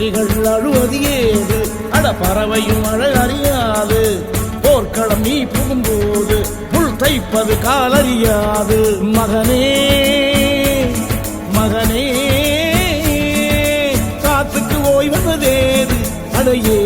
கிளிகள் அழுவது ஏது அட பறவையும் அழகறியாது போர்க்களம் நீ புகும்போது புல் தைப்பது காலறியாது மகனே மகனே காத்துக்கு ஓய்வதேது அடையே